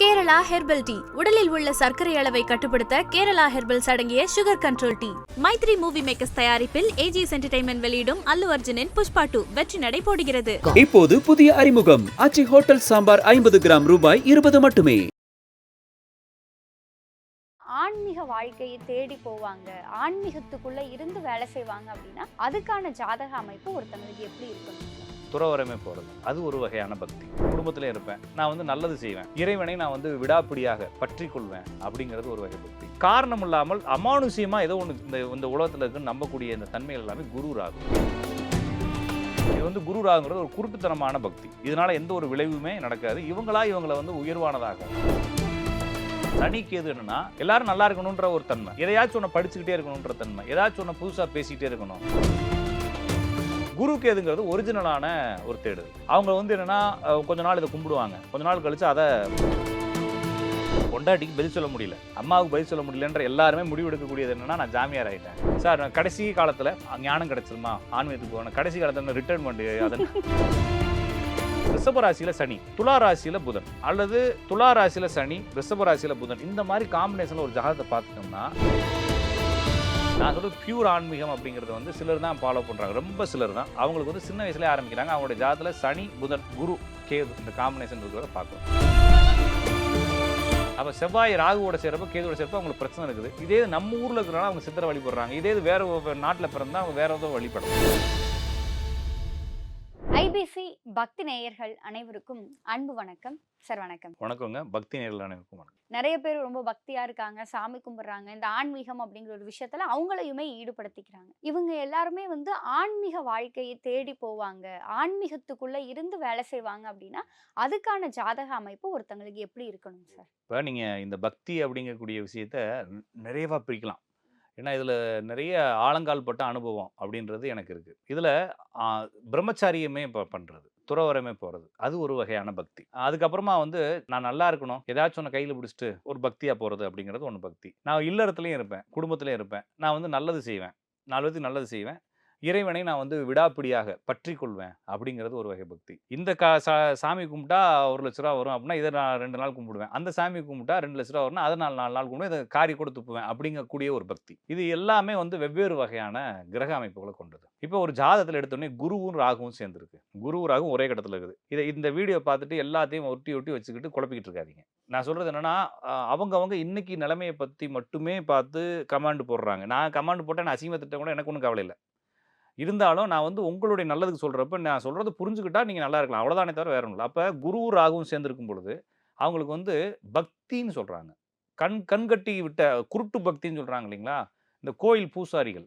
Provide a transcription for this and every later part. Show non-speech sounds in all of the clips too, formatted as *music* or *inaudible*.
Kerala herbal tea. உடலில் உள்ள சர்க்கரை அளவை கட்டுப்படுத்த கேரளா ஹெர்பல்ஸ் அடங்கிய sugar control tea. Mythri movie makers தயாரிப்பில் ஏஜிஎஸ் என்டர்டைன்மெண்ட் வெளியிடும் அல்லு அர்ஜுனின் புஷ்பா டூ வெற்றி நடை போடுகிறது. இப்போது புதிய அறிமுகம். ஆச்சி ஹோட்டல் சாம்பார் ஐம்பது கிராம் ரூபாய் இருபது மட்டுமே. ஆன்மீக வாழ்க்கையை தேடி போவாங்க. ஆன்மீகத்துக்குள்ள இருந்து வேலை செய்வாங்க அப்படின்னா அதுக்கான ஜாதக அமைப்பு ஒருத்தங்களுக்கு எப்படி இருக்கணும் துறவரமே போகிறது அது ஒரு வகையான பக்தி. குடும்பத்திலே இருப்பேன். நான் வந்து நல்லது செய்வேன். இறைவனை நான் வந்து விடாப்பிடியாக பற்றி கொள்வேன் அப்படிங்கிறது ஒரு வகை பக்தி. காரணம் இல்லாமல் அமானுஷியமாக ஏதோ ஒன்று இந்த இந்த உலகத்தில் இருக்குன்னு நம்பக்கூடிய இந்த தன்மைகள் எல்லாமே குரு ராகு இது வந்து குரு ராகுங்கிறது ஒரு குருட்டுத்தனமான பக்தி. இதனால எந்த ஒரு விளைவுமே நடக்காது. இவங்களா இவங்களை வந்து உயர்வானதாக. தனிக்கு எது என்னன்னா எல்லாரும் நல்லா இருக்கணுன்ற ஒரு தன்மை. எதையாச்சும் ஒன்று படிச்சுக்கிட்டே இருக்கணுன்ற தன்மை. ஏதாச்சும் ஒன்று புதுசாக பேசிக்கிட்டே இருக்கணும். குரு கேதுங்கிறது ஒரிஜினலான ஒரு தேடுதல் அவங்க வந்து என்னன்னா கொஞ்ச நாள் இதை கும்பிடுவாங்க. கொஞ்ச நாள் கழிச்சு அதை பொண்டாட்டிக்கு பதில் சொல்ல முடியல. அம்மாவுக்கு பதில் சொல்ல முடியலன்ற எல்லாருமே முடிவெடுக்கக்கூடியது என்னன்னா நான் ஜாமியார் ஆயிட்டேன். சார் நான் கடைசி காலத்துல ஞானம் கிடைச்சிருமா? ஆன்மீகத்துக்கு போகணும். கடைசி காலத்துல ரிட்டர்ன் அதன் ரிஷப ராசியில் சனி துலா ராசியில் புதன் அல்லது துலா ராசியில் சனி ரிஷபராசியில புதன். இந்த மாதிரி காம்பினேஷனில் ஒரு ஜாதகத்தை பார்த்துட்டோம்னா நான் சொல்கிறது பியூர் ஆன்மீகம் அப்படிங்கிறது வந்து சிலர் தான் ஃபாலோ பண்ணுறாங்க ரொம்ப சிலர் தான். அவங்களுக்கு வந்து சின்ன வயசுலேயே ஆரம்பிக்கிறாங்க. அவங்களோட ஜாதத்தில் சனி புதன் குரு கேது இந்த காம்பினேஷன் இருக்கிறத பார்க்கலாம் அப்போ செவ்வாய் ராகுவோட சேர்ப்போ கேதுவோட சேர்ப்போ அவங்களுக்கு பிரச்சனை இருக்குது. இதே நம்ம ஊரில் இருக்கிறனால அவங்க சித்தரை வழிபடுறாங்க. இதே வேறு நாட்டில் பிறந்தால் அவங்க வேறு ஏதோ வழிபடுறாங்க ஐபிசி பக்தி நேயர்கள் அனைவருக்கும் அன்பு வணக்கம் சார் வணக்கம். வணக்கங்க பக்தி நேரில் அனைவருக்கும் வணக்கம். நிறைய பேர் ரொம்ப பக்தியா இருக்காங்க சாமி கும்பிடுறாங்க இந்த ஆன்மீகம் அப்படிங்கிற ஒரு விஷயத்துல அவங்களையுமே ஈடுபடுத்திக்கிறாங்க. இவங்க எல்லாருமே வந்து ஆன்மீக வாழ்க்கையை தேடி போவாங்க. ஆன்மீகத்துக்குள்ள இருந்து வேலை செய்வாங்க அப்படின்னா அதுக்கான ஜாதக அமைப்பு ஒருத்தங்களுக்கு எப்படி இருக்கணும் சார்? இப்போ நீங்கள் இந்த பக்தி அப்படிங்கக்கூடிய விஷயத்த ந- நிறையவா பிரிக்கலாம். ஏன்னா இதில் நிறைய ஆழங்கால் பட்ட அனுபவம் அப்படின்றது எனக்கு இருக்குது இதில் பிரம்மச்சாரியமே இப்போ பண்ணுறது துறவரமே போகிறது அது ஒரு வகையான பக்தி. அதுக்கப்புறமா வந்து நான் நல்லா இருக்கணும் ஏதாச்சும் ஒன்று கையில் பிடிச்சிட்டு ஒரு பக்தியாக போகிறது அப்படிங்கிறது ஒன்று பக்தி. நான் இல்லறத்துலையும் இருப்பேன் குடும்பத்துலையும் இருப்பேன் நான் வந்து நல்லது செய்வேன் நாலு பேருக்கு நல்லது செய்வேன் இறைவனை நான் வந்து விடாப்பிடியாக பற்றி கொள்வேன் அப்படிங்கிறது ஒரு வகை பக்தி. இந்த கா சா சாமி கும்பிட்டா ஒரு லட்ச ரூபா வரும் அப்படின்னா இதை நான் ரெண்டு நாள் கும்பிடுவேன். அந்த சாமி கும்பிட்டா ரெண்டு லட்ச ரூபா வரும்னா அதை நாலு நாலு நாள் கும்பிடுவேன். இதை காரி கூட துப்புவேன் அப்படிங்கக்கூடிய ஒரு பக்தி. இது எல்லாமே வந்து வெவ்வேறு வகையான கிரக அமைப்புகளை கொண்டது. இப்போ ஒரு ஜாதத்தில் எடுத்தோடனே குருவும் ராகுவும் சேர்ந்துருக்கு. குரு ராகும் ஒரே கட்டத்தில் இருக்குது. இதை இந்த வீடியோ பார்த்துட்டு எல்லாத்தையும் ஒட்டி ஒட்டி வச்சுக்கிட்டு குழப்பிக்கிட்டு இருக்காதீங்க. நான் சொல்கிறது என்னென்னா அவங்கவங்க இன்னைக்கு நிலைமையை பற்றி மட்டுமே பார்த்து கமாண்டு போடுறாங்க. நான் கமாண்டு போட்டேன் நான் அசிங்கத்திட்ட கூட எனக்கு ஒன்றும் கவலை இல்லை. இருந்தாலும் நான் வந்து உங்களுடைய நல்லதுக்கு சொல்கிறப்ப நான் சொல்கிறது புரிஞ்சுக்கிட்டா நீங்கள் நல்லா இருக்கலாம். அவ்வளோதானே தவிர வேற இல்லை. அப்போ குரு ராகுவும் சேர்ந்துருக்கும் பொழுது அவங்களுக்கு வந்து பக்தின்னு சொல்கிறாங்க கண் கண்கட்டி விட்ட குருட்டு பக்தின்னு சொல்கிறாங்க இல்லைங்களா? இந்த கோயில் பூசாரிகள்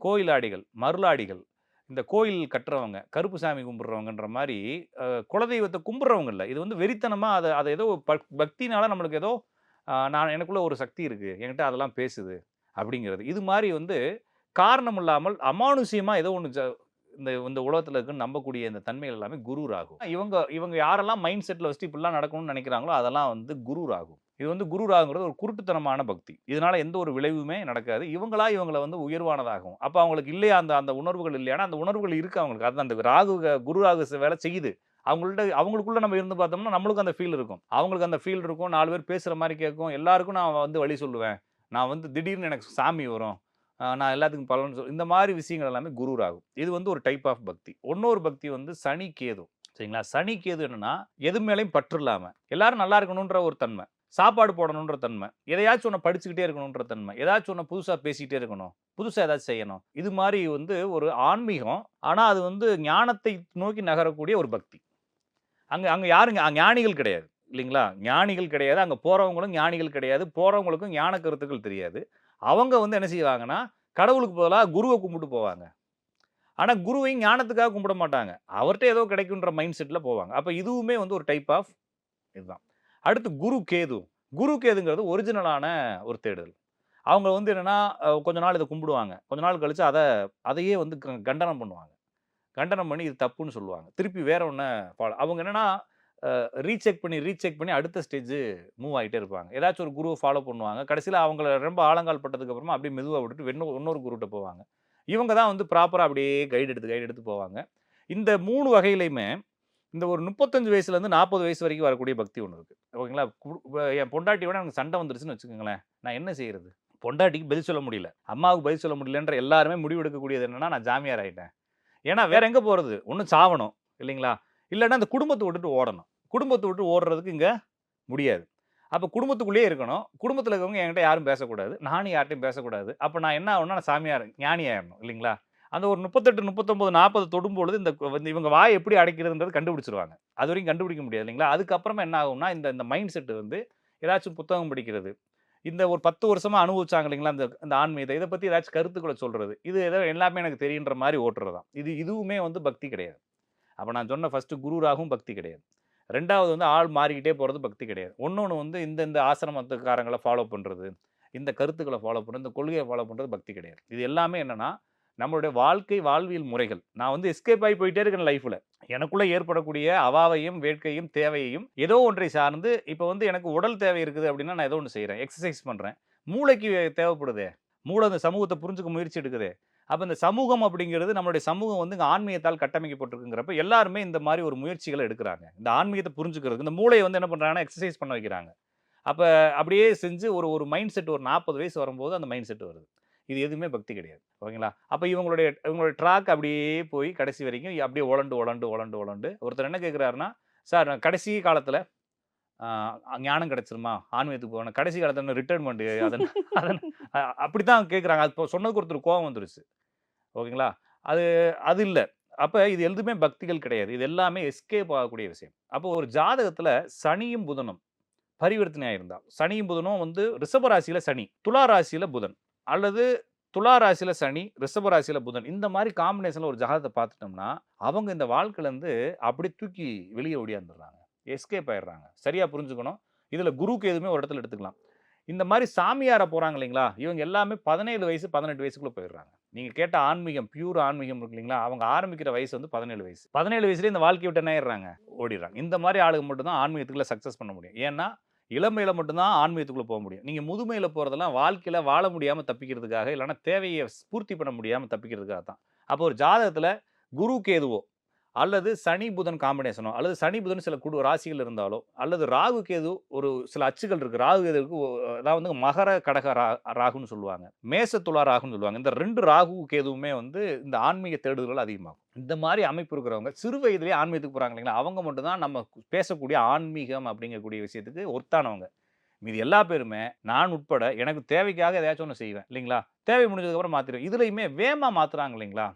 கோயிலாடிகள் மருளாடிகள் இந்த கோயில் கட்டுறவங்க கருப்பு சாமி கும்பிட்றவங்கன்ற மாதிரி குலதெய்வத்தை கும்பிட்றவங்க இல்லை. இது வந்து வெறித்தனமாக அதை அதை ஏதோ பக் பக்தினால நம்மளுக்கு ஏதோ நான் எனக்குள்ள ஒரு சக்தி இருக்குது என்கிட்ட அதெல்லாம் பேசுது அப்படிங்கிறது. இது மாதிரி வந்து காரணம் இல்லாமல் அமானுஷ்யமா ஏதோ ஒன்று இந்த இந்த உலகத்தில் இருக்குன்னு நம்பக்கூடிய இந்த தன்மைகள் எல்லாமே குரு ராகும் இவங்க இவங்க யாரெல்லாம் மைண்ட் செட்டில் வச்சுட்டு இப்படிலாம் நடக்கணும்னு நினைக்கிறாங்களோ அதெல்லாம் வந்து குரு ராகும் இது வந்து குரு ராகுங்கிறது ஒரு குருட்டுத்தனமான பக்தி. இதனால எந்த ஒரு விளைவுமே நடக்காது. இவங்களா இவங்களை வந்து உயர்வானதாகும். அப்போ அவங்களுக்கு இல்லையா அந்த அந்த உணர்வுகள் இல்லையானா அந்த உணர்வுகள் இருக்கு அவங்களுக்கு. அது அந்த ராகு குரு ராகு வேலை செய்யுது. அவங்கள்ட்ட அவங்களுக்குள்ள நம்ம இருந்து பார்த்தோம்னா நம்மளுக்கு அந்த ஃபீல் இருக்கும். அவங்களுக்கு அந்த ஃபீல் இருக்கும். நாலு பேர் பேசுகிற மாதிரி கேட்கும். எல்லாருக்கும் நான் வந்து வழி சொல்லுவேன். நான் வந்து திடீர்னு எனக்கு சாமி வரும். நான் எல்லாத்துக்கும் பலன் சொல் இந்த மாதிரி விஷயங்கள் எல்லாமே குரு ராகும் இது வந்து ஒரு டைப் ஆஃப் பக்தி. இன்னொரு பக்தி வந்து சனி கேது. சரிங்களா? சனி கேது என்னன்னா எது மேலேயும் பற்று இல்லாமல் எல்லாரும் நல்லா இருக்கணுன்ற ஒரு தன்மை சாப்பாடு போடணுன்ற தன்மை எதையாச்சும் ஒன்று படிச்சுக்கிட்டே இருக்கணுன்ற தன்மை ஏதாச்சும் ஒன்று புதுசாக பேசிக்கிட்டே இருக்கணும் புதுசாக ஏதாச்சும் செய்யணும். இது மாதிரி வந்து ஒரு ஆன்மீகம் ஆனால் அது வந்து ஞானத்தை நோக்கி நகரக்கூடிய ஒரு பக்தி. அங்கே அங்கே யாருங்க ஞானிகள் கிடையாது இல்லைங்களா? ஞானிகள் கிடையாது அங்கே போகிறவங்களும் ஞானிகள் கிடையாது போகிறவங்களுக்கும் ஞான கருத்துக்கள் தெரியாது. அவங்க வந்து என்ன செய்வாங்கன்னா கடவுளுக்கு பதிலாக குருவை கும்பிட்டு போவாங்க. ஆனால் குருவையும் ஞானத்துக்காக கும்பிட மாட்டாங்க. அவர்கிட்ட ஏதோ கிடைக்குன்ற மைண்ட் செட்டில் போவாங்க. அப்போ இதுவுமே வந்து ஒரு டைப் ஆஃப் இதுதான். அடுத்து குரு கேது. குரு கேதுங்கிறது ஒரிஜினலான ஒரு தேடுதல். அவங்க வந்து என்னன்னா கொஞ்ச நாள் இதை கும்பிடுவாங்க. கொஞ்ச நாள் கழித்து அதை அதையே வந்து க- கண்டனம் பண்ணுவாங்க. கண்டனம் பண்ணி இது தப்புன்னு சொல்லுவாங்க. திருப்பி வேற ஒன்று ஃபாலோ அவங்க என்னென்னா ரீசெக் பண்ணி ரீசெக் பண்ணி அடுத்த ஸ்டேஜ் மூவ் ஆகிட்டே இருப்பாங்க. ஏதாச்சும் ஒரு குருவை ஃபாலோ பண்ணுவாங்க. கடைசியில் அவங்கள ரொம்ப ஆழங்கால் பட்டதுக்கப்புறமா அப்படியே மெதுவாக விட்டுட்டு இன்னொரு இன்னொரு குருகிட்ட போவாங்க. இவங்க தான் வந்து ப்ராப்பராக அப்படியே கைடு எடுத்து கைடு எடுத்து போவாங்க. இந்த மூணு வகையிலையுமே இந்த ஒரு முப்பத்தஞ்சு வயசுலேருந்து நாற்பது வயசு வரைக்கும் வரக்கூடிய பக்தி ஒன்று இருக்குது ஓகேங்களா? கு- என் பொண்டாட்டியோட எனக்கு சண்டை வந்துருச்சுன்னு வச்சுக்கோங்களேன். நான் என்ன செய்கிறது பொண்டாட்டிக்கு பதில் சொல்ல முடியல. அம்மாவுக்கு பதில் சொல்ல முடியலன்ற எல்லாருமே முடிவு எடுக்கக்கூடியது என்னன்னா நான் ஜாமியார் ஆகிட்டேன் ஏன்னா வேற எங்கே போகிறது ஒன்றும் சாவணும். இல்லைங்களா? இல்லைன்னா அந்த குடும்பத்தை விட்டுட்டு ஓடணும். குடும்பத்தை விட்டு ஓடுறதுக்கு இங்கே முடியாது. அப்போ குடும்பத்துக்குள்ளேயே இருக்கணும். குடும்பத்தில் இருக்கவங்க என்கிட்ட யாரும் பேசக்கூடாது. நானும் யார்ட்டையும் பேசக்கூடாது. அப்போ நான் என்ன ஆகணும்னா நான் சாமியார் ஞானி ஆயிடணும் இல்லைங்களா? அந்த ஒரு முப்பத்தெட்டு முப்பத்தொம்பது நாற்பது தொடும்பொழுது இந்த வந்து இவங்க வாய் எப்படி அடைக்கிறதுன்றது கண்டுபிடிச்சிருவாங்க. அது வரைக்கும் கண்டுபிடிக்க முடியாது இல்லைங்களா? அதுக்கப்புறமா என்ன ஆகும்னா இந்த இந்த மைண்ட் செட்டு வந்து ஏதாச்சும் புத்தகம் படிக்கிறது. இந்த ஒரு பத்து வருஷமாக அனுபவிச்சாங்க இல்லைங்களா? அந்த அந்த ஆன்மீகத்தை. இதை பற்றி ஏதாச்சும் கருத்துக்களை சொல்கிறது இது ஏதோ எல்லாமே எனக்கு தெரியுன்ற மாதிரி ஓட்டுறது தான் இது இதுவுமே வந்து பக்தி கிடையாது. அப்போ நான் சொன்ன ஃபஸ்ட்டு குருராகவும் பக்தி கிடையாது. ரெண்டாவது வந்து ஆள் மாறிக்கிட்டே போகிறது பக்தி கிடையாது. ஒன்று வந்து இந்த இந்த ஆசிரமத்துக்காரங்களை ஃபாலோ பண்ணுறது இந்த கருத்துக்களை ஃபாலோ பண்ணுறது இந்த கொள்கையை ஃபாலோ பண்ணுறது பக்தி கிடையாது. இது எல்லாமே என்னென்னா நம்மளுடைய வாழ்க்கை வாழ்வியல் முறைகள். நான் வந்து எஸ்கேப் ஆகி போயிட்டே இருக்கேன் லைஃப்பில் எனக்குள்ளே ஏற்படக்கூடிய அவாவையும் வேட்கையும் தேவையையும் ஏதோ ஒன்றை சார்ந்து இப்போ வந்து எனக்கு உடல் தேவை இருக்குது அப்படின்னா நான் ஏதோ ஒன்று செய்கிறேன் எக்ஸசைஸ் பண்ணுறேன் மூளைக்கு தேவைப்படுதே. மூளை அந்த சமூகத்தை புரிஞ்சுக்க முயற்சி எடுக்குது. அப்போ இந்த சமூகம் அப்படிங்கிறது நம்மளுடைய சமூகம் வந்து இங்கே ஆன்மீகத்தால் கட்டமைக்கப்பட்டிருக்குங்கிறப்ப எல்லாருமே இந்த மாதிரி ஒரு முயற்சிகளை எடுக்கிறாங்க. இந்த ஆன்மீகத்தை புரிஞ்சுக்கிறதுக்கு இந்த மூளையை வந்து என்ன பண்ணுறாங்கன்னா எக்ஸசைஸ் பண்ண வைக்கிறாங்க. அப்போ அப்படியே செஞ்சு ஒரு ஒரு மைண்ட் செட் ஒரு நாற்பது வயசு வரும்போது அந்த மைண்ட் செட் வருது. இது எதுவுமே பக்தி கிடையாது. ஓகேங்களா? அப்போ இவங்களுடைய இவங்களுடைய ட்ராக் அப்படியே போய் கடைசி வரைக்கும் அப்படியே உழண்டு உழண்டு உழண்டு உழண்டு. ஒருத்தர் என்ன கேட்குறாருன்னா சார் நான் கடைசி காலத்தில் ஞானம் கிடச்சிருமா? ஆன்மீகத்துக்கு போகணும். கடைசி காலத்தில் ரிட்டைர்மெண்ட் அதன் அதன் அப்படி தான் கேட்குறாங்க. அது இப்போ சொன்னதுக்கு ஒருத்தர் கோவம் வந்துருச்சு. ஓகேங்களா? அது அது இல்லை. அப்போ இது எதுவுமே பக்திகள் கிடையாது. இது எல்லாமே எஸ்கேப் ஆகக்கூடிய விஷயம். அப்போ ஒரு ஜாதகத்தில் சனியும் புதனும் பரிவர்த்தனையாக இருந்தால் சனியும் புதனும் வந்து ரிஷப ராசியில் சனி துலா ராசியில் புதன் அல்லது துலா ராசியில் சனி ரிஷப ராசியில் புதன் இந்த மாதிரி காம்பினேஷனில் ஒரு ஜாதகத்தை பார்த்துட்டோம்னா அவங்க இந்த வாழ்க்கையிலேருந்து அப்படி தூக்கி வெளியே ஓடியாந்துடுறாங்க எஸ்கேப் ஆயிடுறாங்க. சரியாக புரிஞ்சுக்கணும். இதில் குருக்கு எதுவுமே ஒரு இடத்துல எடுத்துக்கலாம். இந்த மாதிரி சாமியாரை போகிறாங்க இல்லைங்களா? இவங்க எல்லாமே பதினேழு வயசு பதினெட்டு வயசுக்குள்ளே போயிடுறாங்க. நீங்கள் கேட்ட ஆன்மீகம் பியூர் ஆன்மீகம் இருக்கு இல்லைங்களா? அவங்க ஆரம்பிக்கிற வயசு வந்து பதினேழு வயசு. பதினேழு வயசுலேயே இந்த வாழ்க்கையை விட்டு என்ன ஆயிடுறாங்க? ஓடிடுறாங்க. இந்த மாதிரி ஆளுங்க மட்டும் தான் ஆன்மீகத்துக்குள்ள சக்ஸஸ் பண்ண முடியும். ஏன்னா இளமையில் மட்டும்தான் ஆன்மீகத்துக்குள்ளே போக முடியும். நீங்கள் முதுமையில் போகிறதெல்லாம் வாழ்க்கையில் வாழ முடியாமல் தப்பிக்கிறதுக்காக இல்லைன்னா தேவையை பூர்த்தி பண்ண முடியாமல் தப்பிக்கிறதுக்காக தான் அப்போ ஒரு ஜாதகத்தில் குரு கேதுவோ அல்லது சனி புதன் காம்பினேஷனோ அல்லது சனி புதன் சில குடு ராசிகள் இருந்தாலோ? அல்லது ராகு கேது ஒரு சில அச்சுகள் இருக்குது ராகு கேதுவுக்கு அதாவது வந்து மகர கடக ரா ராகுன்னு சொல்லுவாங்க. மேச துளா ராகுன்னு சொல்லுவாங்க. இந்த ரெண்டு ராகு கேதுவுமே வந்து இந்த ஆன்மீக தேடுதல்கள் அதிகமாகும். இந்த மாதிரி அமைப்பு இருக்கிறவங்க சிறு வயதிலேயே ஆன்மீகத்துக்கு போகிறாங்க இல்லைங்களா? அவங்க மட்டும்தான் நம்ம பேசக்கூடிய ஆன்மீகம் அப்படிங்கக்கூடிய விஷயத்துக்கு ஒத்தானவங்க. மீதி எல்லா பேருமே நான் உட்பட எனக்கு தேவைக்காக ஏதாச்சும் ஒன்று செய்வேன் இல்லைங்களா? தேவை முடிஞ்சதுக்கப்புறம் மாற்றிடுவேன் இதுலையுமே வேமா மாத்துறாங்க இல்லைங்களா?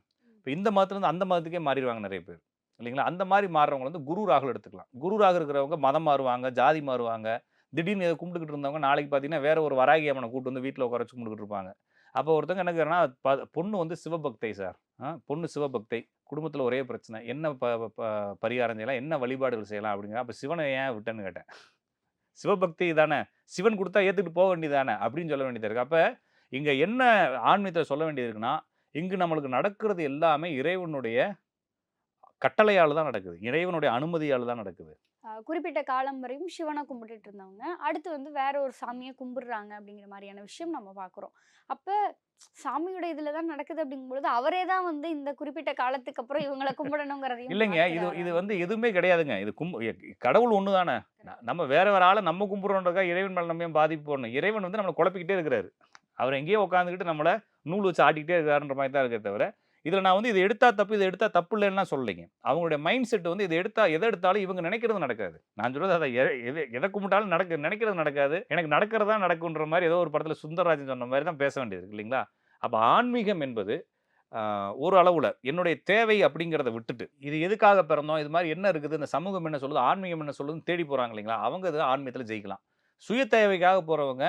இப்போ இந்த மதத்துலேருந்து அந்த மதத்துக்கே மாறிடுவாங்க நிறைய பேர். இல்லைங்களா? அந்த மாதிரி மாறுறவங்க வந்து குரு ராகுல் எடுத்துக்கலாம். குரு ராகு இருக்கிறவங்க மதம் மாறுவாங்க ஜாதி மாறுவாங்க. திடீர்னு இதை கும்பிட்டுக்கிட்டு இருந்தவங்க நாளைக்கு பார்த்தீங்கன்னா வேற ஒரு வராகி அம்மனை கூட்டு வந்து வீட்டில் உட்கார வச்சு கும்பிட்டுக்கிட்டு இருப்பாங்க. அப்போ ஒருத்தவங்க என்ன கேட்குறேன்னா பொண்ணு வந்து சிவபக்தை சார். ஆ, பொண்ணு சிவபக்தை. குடும்பத்தில் ஒரே பிரச்சனை. என்ன ப ப- பரிகாரம் செய்யலாம்? என்ன வழிபாடுகள் செய்யலாம்? அப்படிங்கிற அப்போ சிவனை ஏன் விட்டேன்னு கேட்டேன். சிவபக்தி தானே? சிவன் கொடுத்தா ஏற்றுக்கிட்டு போக வேண்டியதானே அப்படின்னு சொல்ல வேண்டியது இருக்குது அப்போ இங்கே என்ன ஆன்மீகத்தை சொல்ல வேண்டியது இருக்குன்னா இங்கு நம்மளுக்கு நடக்கிறது எல்லாமே இறைவனுடைய கட்டளையால் தான் நடக்குது. இறைவனுடைய அனுமதியால் தான் நடக்குது. குறிப்பிட்ட காலம் வரையும் சிவனை கும்பிட்டுட்டு இருந்தவங்க. அடுத்து வந்து வேற ஒரு சாமியை கும்பிடுறாங்க அப்படிங்கிற மாதிரியான விஷயம் நம்ம பார்க்குறோம். அப்ப சாமியோட இதுல தான் நடக்குது அப்படிங்கும்பொழுது அவரே தான் வந்து இந்த குறிப்பிட்ட காலத்துக்கு அப்புறம் இவங்களை *laughs* கும்பிடணுங்கிறதையும் இல்லைங்க. இது இது? வந்து எதுவுமே கிடையாதுங்க. இது கும் கடவுள் ஒன்று தானே. நம்ம வேற வேற ஆளை நம்ம கும்பிட்றோன்றக்கா இறைவன் மேலே நம்ம பாதிப்பு போடணும்? இறைவன் வந்து நம்மளை குழப்பிக்கிட்டே இருக்கிறாரு. அவர் எங்கேயோ உட்காந்துக்கிட்டு நம்மளை நூல் வச்சு ஆட்டிக்கிட்டே இருக்காருன்ற மாதிரி தான் இருக்கே தவிர இதில் நான் வந்து இதை எடுத்தா தப்பு இதை எடுத்தா தப்பு இல்லைன்னா சொல்லலைங்க. அவங்களுடைய மைண்ட் செட் வந்து இதை எடுத்தா எதை எடுத்தாலும் இவங்க நினைக்கிறது நடக்காது. நான் சொல்றது அதை எ- எது- எதை கும்பிட்டாலும் நடக்க நினைக்கிறது நடக்காது. எனக்கு நடக்கிறதா நடக்குன்ற மாதிரி ஏதோ ஒரு படத்தில் சுந்தரராஜன் சொன்ன மாதிரி தான் பேச வேண்டியது இருக்கு இல்லைங்களா? அப்போ ஆன்மீகம் என்பது ஒரு அளவில் என்னுடைய தேவை அப்படிங்கிறத விட்டுட்டு இது எதுக்காக பிறந்தோம் இது மாதிரி என்ன இருக்குது இந்த சமூகம் என்ன சொல்லுது ஆன்மீகம் என்ன சொல்லுதுன்னு தேடி போகிறாங்க இல்லைங்களா? அவங்க இது ஆன்மீகத்தில் ஜெயிக்கலாம். சுய தேவைக்காக போகிறவங்க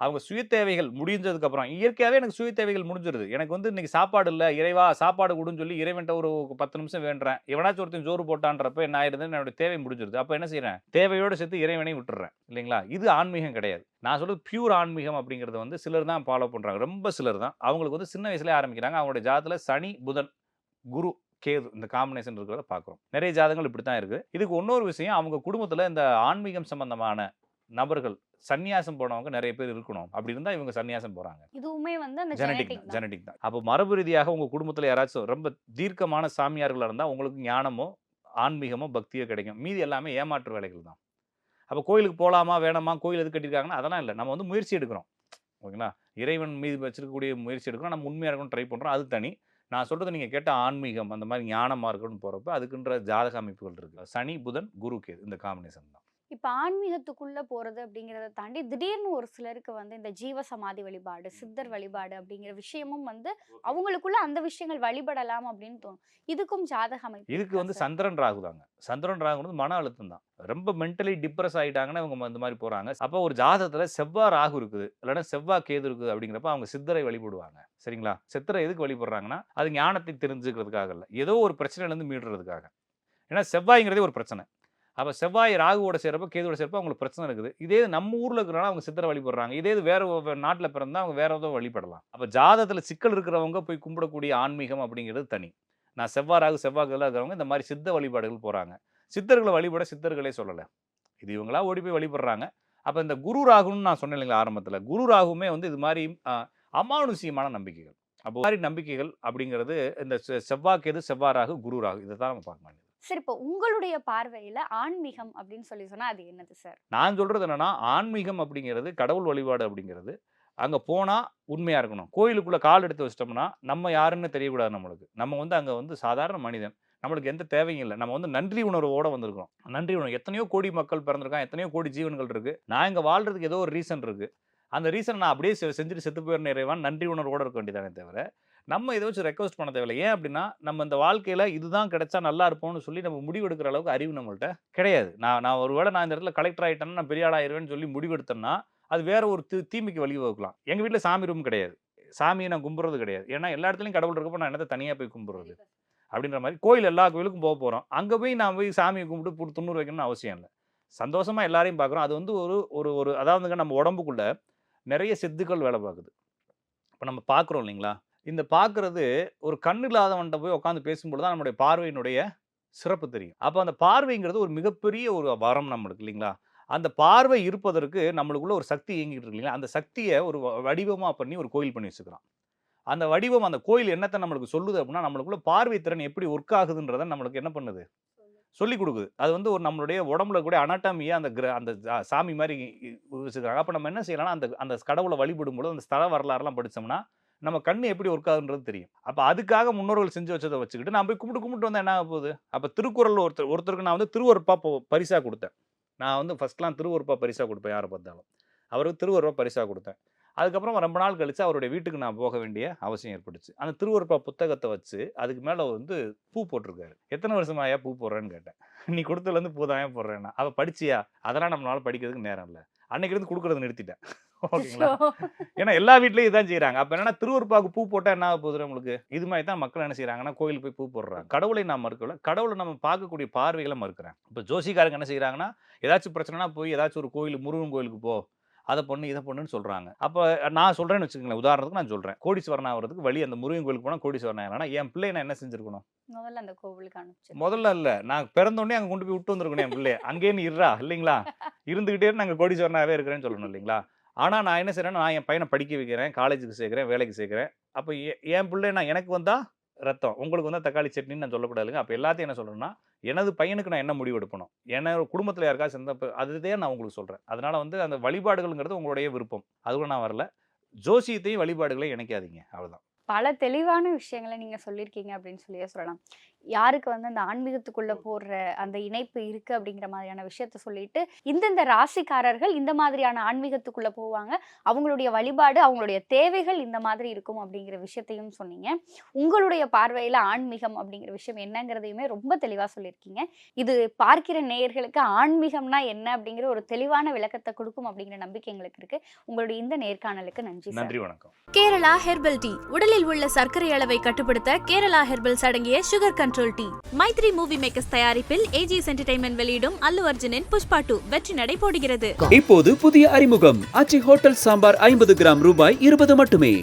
அவங்க சுய தேவைகள் முடிஞ்சதுக்கு அப்புறம் இயற்கையாகவே எனக்கு சுய தேவைகள் முடிஞ்சிருது. எனக்கு வந்து இன்னைக்கு சாப்பாடு இல்லை இறைவா சாப்பாடு கொடுன்னு சொல்லி இறைவன்ட்ட ஒரு பத்து நிமிஷம் வேண்டுறேன். எவனாச்சும் ஒருத்தன் ஜோறு போட்டான்றப்ப என்ன ஆயிருந்தது என்னோட தேவை முடிஞ்சிருது. அப்போ என்ன செய்கிறேன் தேவையோடு சேர்த்து இறைவனையும் விட்டுறேன். இல்லைங்களா? இது ஆன்மீகம் கிடையாது. நான் சொல்றது பியூர் ஆன்மீகம் அப்படிங்கிறது வந்து சிலர் தான் ஃபாலோ பண்றாங்க. ரொம்ப சிலர் தான். அவங்களுக்கு வந்து சின்ன வயசுலேயே ஆரம்பிக்கிறாங்க. அவங்களுடைய ஜாதத்தில் சனி புதன் குரு கேது இந்த காம்பினேஷன் இருக்கிறத பார்க்குறோம். நிறைய ஜாதகங்கள் இப்படி தான் இருக்குது இதுக்கு இன்னொரு விஷயம் அவங்க குடும்பத்தில் இந்த ஆன்மீகம் சம்பந்தமான நபர்கள் சந்நியாசம் போனவங்க நிறைய பேர் இருக்கணும். அப்படி இருந்தால் இவங்க சந்நியாசம் போகிறாங்க இதுவுமே வந்து அந்த ஜெனடிக் ஜெனடிக் ஜெனடிக் தான். அப்போ மரபு ரீதியாக உங்கள் குடும்பத்தில் யாராச்சும் ரொம்ப தீர்க்கமான சாமியார்களாக இருந்தால் உங்களுக்கு ஞானமோ ஆன்மீகமோ பக்தியோ கிடைக்கும். மீதி எல்லாமே ஏமாற்று வேலைகள் தான். அப்போ கோயிலுக்கு போகலாமா வேணாமா கோயில் எது கட்டியிருக்காங்கன்னா அதெல்லாம் இல்லை. நம்ம வந்து முயற்சி எடுக்கிறோம். ஓகேங்களா? இறைவன் மீது வச்சிருக்கக்கூடிய முயற்சி எடுக்கிறோம். நம்ம உண்மையாக இருக்கணும் ட்ரை பண்ணுறோம் அது தனி. நான் சொல்கிறது நீங்கள் கேட்ட ஆன்மீகம் அந்த மாதிரி ஞானமாக இருக்கணும்னு போகிறப்ப அதுக்குன்ற ஜாதக அமைப்புகள் இருக்குது சனி புதன் குரு கேது. இந்த காம்பினேஷன் தான். இப்போ ஆன்மீகத்துக்குள்ள போறது அப்படிங்கிறத தாண்டி திடீர்னு ஒரு சிலருக்கு வந்து இந்த ஜீவ சமாதி வழிபாடு சித்தர் வழிபாடு அப்படிங்கிற விஷயமும் வந்து அவங்களுக்குள்ள அந்த விஷயங்கள் வழிபடலாம் அப்படின்னு தோணும். இதுக்கும் ஜாதக அமைப்பு இதுக்கு வந்து? சந்திரன் ராகு தாங்க. சந்திரன் ராகு வந்து மன அழுத்தம் தான். ரொம்ப மென்டலி டிப்ரெஸ் ஆகிட்டாங்கன்னா இவங்க இந்த மாதிரி போகிறாங்க அப்போ ஒரு ஜாதகத்தில் செவ்வாய் ராகு இருக்குது இல்லைன்னா செவ்வாய் கேது இருக்குது அப்படிங்கிறப்ப அவங்க சித்தரை வழிபடுவாங்க. சரிங்களா? சித்தரை எதுக்கு வழிபடுறாங்கன்னா அது ஞானத்தை தெரிஞ்சுக்கிறதுக்காக இல்லை. ஏதோ ஒரு பிரச்சனையிலேருந்து மீடுறதுக்காக. ஏன்னா செவ்வாய்ங்கிறதே ஒரு பிரச்சனை. அப்போ செவ்வாய் ராகுவோட சேர்றப்ப கேதுவோட சேரப்போ அவங்களுக்கு பிரச்சனை இருக்குது. இதே இது நம்ம ஊரில் இருக்கிறனால அவங்க சித்தரை வழிபடுறாங்க இதே இது வேறு நாட்டில் பிறந்தால் அவங்க வேறு ஏதோ வழிபடலாம். அப்போ ஜாதகத்தில் சிக்கல் இருக்கிறவங்க போய் கும்பிடக்கூடிய ஆன்மீகம் அப்படிங்கிறது தனி. நான் செவ்வாய் ராகு செவ்வாய் இருக்கிறவங்க இந்த மாதிரி சித்த வழிபாடுகள் போகிறாங்க சித்தர்களை வழிபட சித்தர்களே சொல்லலை. இது இவங்களா ஓடி போய் வழிபடுறாங்க. அப்போ இந்த குரு ராகுன்னு நான் சொன்னேன் இல்லைங்களா ஆரம்பத்தில். குரு ராகுமே வந்து இது மாதிரி அமானுஷியமான நம்பிக்கைகள். அப்போ மாதிரி நம்பிக்கைகள் அப்படிங்கிறது இந்த செ- எது செவ்வாய் ராகு குரு ராகு இதை தான் நம்ம பார்க்க வேண்டியது. சரி இப்போ உங்களுடைய பார்வையில ஆன்மீகம் அப்படின்னு சொல்லி சொன்னா அது என்னது சார் நான் சொல்கிறது என்னன்னா ஆன்மீகம் அப்படிங்கிறது கடவுள் வழிபாடு அப்படிங்கிறது. அங்கே போனால் உண்மையாக இருக்கணும். கோயிலுக்குள்ளே கால் எடுத்து வச்சிட்டோம்னா நம்ம யாருன்னு தெரியக்கூடாது நம்மளுக்கு. நம்ம வந்து அங்கே வந்து சாதாரண மனிதன். நம்மளுக்கு எந்த தேவையும் இல்லை. நம்ம வந்து நன்றி உணர்வோடு வந்திருக்கோம் நன்றி உணர்வு. எத்தனையோ கோடி மக்கள் பிறந்திருக்கான் எத்தனையோ கோடி ஜீவன்கள் இருக்குது நான் இங்கே வாழ்கிறதுக்கு ஏதோ ஒரு ரீசன் இருக்குது அந்த ரீசன் நான் அப்படியே செ- செஞ்சுட்டு செத்து போயிடுற நிறைவான் நன்றி உணர்வோடு இருக்க வேண்டியதானே தவிர நம்ம இதை வச்சு ரெக்வஸ்ட் பண்ண தேவையில்லை. ஏன் அப்படின்னா நம்ம இந்த வாழ்க்கையில் இதுதான் கிடைச்சா நல்லா இருப்போம்னு சொல்லி நம்ம முடிவெடுக்கிற அளவுக்கு அறிவு நம்மள்ட்ட கிடையாது. நான் நான் ஒருவேளை நான் இந்த இடத்துல கலெக்டர் ஆகிட்டேன்னா நான் பெரிய ஆளாயிருவேன்னு சொல்லி முடிவெடுத்தேன்னா அது வேற ஒரு தீ தீமைக்கு வழிவகுக்கலாம் எங்கள் வீட்டில் சாமி ரூம் கிடையாது. சாமியை நான் கும்புறது கிடையாது. ஏன்னா எல்லா இடத்துலையும் கடவுள் இருக்கப்போ நான் என்னத்தை தனியாக போய் கும்பிட்றது? அப்படின்ற மாதிரி கோயில் எல்லா கோயிலுக்கும் போக போகிறோம் அங்கே போய் நான் போய் சாமியை கும்பிட்டு புடு- துண்ணூறு வைக்கணும்னு அவசியம் இல்லை. சந்தோஷமாக எல்லாரையும் பார்க்குறோம். அது வந்து ஒரு ஒரு ஒரு அதாவதுங்க நம்ம உடம்புக்குள்ள நிறைய சித்துக்கள் வேலை பார்க்குது. இப்போ நம்ம பார்க்குறோம் இல்லைங்களா? இந்த பார்க்குறது ஒரு கண் இல்லாதவன்ட்ட போய் உட்காந்து பேசும்போது தான் நம்மளுடைய பார்வையினுடைய சிறப்பு தெரியும். அப்போ அந்த பார்வைங்கிறது ஒரு மிகப்பெரிய ஒரு வரம் நம்மளுக்கு இல்லைங்களா? அந்த பார்வை இருப்பதற்கு நம்மளுக்குள்ள ஒரு சக்தி இயங்கிட்டு இருக்கு இல்லைங்களா? அந்த சக்தியை ஒரு வடிவமாக பண்ணி ஒரு கோயில் பண்ணி வச்சுக்கிறோம் அந்த வடிவம் அந்த கோயில் என்னத்தை நம்மளுக்கு சொல்லுது அப்படின்னா நம்மளுக்குள்ள பார்வை திறன் எப்படி ஒர்க் ஆகுதுன்றதை நம்மளுக்கு என்ன பண்ணுது? சொல்லி கொடுக்குது. அது வந்து ஒரு நம்மளுடைய உடம்புல கூட அனாட்டமியை அந்த கிர அந்த சாமி மாதிரி வச்சுக்கிறாங்க. அப்போ நம்ம என்ன செய்யலாம்னா அந்த அந்த கடவுளை வழிபடும் பொழுது அந்த ஸ்தல வரலாறுலாம் படிச்சோம்னா நம்ம கண்ணு எப்படி ஒர்க் ஆகுன்றது தெரியும். அப்போ அதுக்காக முன்னோர்கள் செஞ்சு வச்சதை வச்சுக்கிட்டு நான் போய் கும்பிட்டு கும்பிட்டு வந்தேன் என்ன ஆக போகுது? அப்போ திருக்குறள் ஒருத்தர் ஒருத்தருக்கு நான் வந்து திருவருப்பா பரிசாக கொடுத்தேன். நான் வந்து ஃபர்ஸ்ட்லாம் திருவருப்பா பரிசாக கொடுப்பேன் யாரை பார்த்தாலும். அவருக்கு திருவருப்பா பரிசாக கொடுத்தேன். அதுக்கப்புறம் ரொம்ப நாள் கழித்து அவருடைய வீட்டுக்கு நான் போக வேண்டிய அவசியம் ஏற்பட்டுச்சு. அந்த திருவருப்பா புத்தகத்தை வச்சு அதுக்கு மேலே வந்து பூ போட்டிருக்காரு. எத்தனை வருஷமாயா பூ போடுறேன்னு கேட்டேன். நீ கொடுத்ததுலேருந்து பூ தான் போடுறேன்னா? அவள் படிச்சியா? அதெல்லாம் நம்மளால படிக்கிறதுக்கு நேரம் இல்லை. அன்னைக்கு இருந்து கொடுக்கறத நிறுத்திட்டேன். ஓகேங்களா? ஏன்னா எல்லா வீட்லயும் இதான் செய்றாங்க. அப்ப என்னன்னா திருவருப்பாக்கு பூ போட்டா என்ன போகுது உங்களுக்கு இது மாதிரி தான் மக்கள் என்ன செய்றாங்கன்னா கோயில் போய் பூ போடுறாங்க. கடவுளை நான் மறுக்கல கடவுளை நம்ம பார்க்கக்கூடிய பார்வைகளை மறுக்கிறேன். இப்போ ஜோசிக்காரங்க என்ன செய்றாங்கன்னா ஏதாச்சும் பிரச்சனைனா போய் ஏதாச்சும் ஒரு கோயில் முருகன் கோயிலுக்கு போ. அதை பண்ணு இதை பண்ணுன்னு சொல்றாங்க. அப்போ நான் சொல்றேன்னு வச்சுக்கோங்களேன். உதாரணத்துக்கு நான் சொல்றேன். கோடீஸ்வரன் ஆகிறதுக்கு வழி அந்த முருகன் கோயிலுக்கு போனால் கோடீஸ்வரன் ஆகலாம் என் பிள்ளை நான் என்ன செஞ்சிருக்கணும்? முதல்ல அந்த கோவிலுக்கு அனுப்பிச்சு முதல்ல இல்ல. நான் பிறந்தோடனே அங்க கொண்டு போய் விட்டு வந்திருக்கணும் என் பிள்ளைய. அங்கேயே நீ இருறா இல்லைங்களா? இருந்துகிட்டே நாங்க கோடீஸ்வரனாவே இருக்கிறேன்னு சொல்லணும் இல்லைங்களா? ஆனால் நான் என்ன செய்றேன்னா நான் என் பையனை படிக்க வைக்கிறேன் காலேஜுக்கு சேர்க்குறேன் வேலைக்கு சேர்க்குறேன். அப்போ என் பிள்ளை நான் எனக்கு வந்தால் ரத்தம் உங்களுக்கு வந்தால் தக்காளி சட்னின்னு நான் சொல்லக்கூடாதுங்க. அப்போ எல்லாத்தையும் என்ன சொல்கிறேன்னா எனது பையனுக்கு நான் என்ன முடிவு எடுப்பணும்? என்னோட குடும்பத்தில் யாருக்காச்சும் சேர்ந்த அதுதே நான் உங்களுக்கு சொல்கிறேன் அதனால் வந்து அந்த வழிபாடுகள்ங்கிறது உங்களுடைய விருப்பம். அதுவும் நான் வரல. ஜோசியத்தையும் வழிபாடுகளையும் இணைக்காதீங்க. அவ்வளோதான் பல தெளிவான விஷயங்களை நீங்கள் சொல்லியிருக்கீங்க அப்படின்னு சொல்லியே சொல்லலாம். யாருக்கு வந்து அந்த ஆன்மீகத்துக்குள்ள போடுற அந்த இணைப்பு இருக்கு அப்படிங்கிற மாதிரியான விஷயத்த சொல்லிட்டு இந்தந்த ராசிக்காரர்கள் இந்த மாதிரியான ஆன்மீகத்துக்குள்ள போவாங்க. அவங்களுடைய வழிபாடு அவங்களுடைய தேவைகள் இந்த மாதிரி இருக்கும் அப்படிங்கிற விஷயத்தையும் சொன்னீங்க. உங்களுடைய பார்வையில ஆன்மீகம் அப்படிங்கிற விஷயம் என்னங்கிறதையுமே ரொம்ப தெளிவா சொல்லியிருக்கீங்க. இது பார்க்கிற நேயர்களுக்கு ஆன்மீகம்னா என்ன அப்படிங்கிற ஒரு தெளிவான விளக்கத்தை கொடுக்கும் அப்படிங்கிற நம்பிக்கை எங்களுக்கு இருக்கு. உங்களுடைய இந்த நேர்காணலுக்கு நன்றி சார். நன்றி வணக்கம். Kerala herbal tea. உடலில் உள்ள சர்க்கரை அளவை கட்டுப்படுத்த கேரளா ஹெர்பல்ஸ் அடங்கிய sugar control tea Mythri movie makers தயாரிப்பில் ஏஜிஎஸ் என்டர்டைன்மெண்ட் வெளியிடும் அல்லு அர்ஜுனின் புஷ்பா டூ வெற்றி நடை போடுகிறது. இப்போது புதிய அறிமுகம். அச்சி ஹோட்டல் சாம்பார் ஐம்பது கிராம் ரூபாய் இருபது மட்டுமே.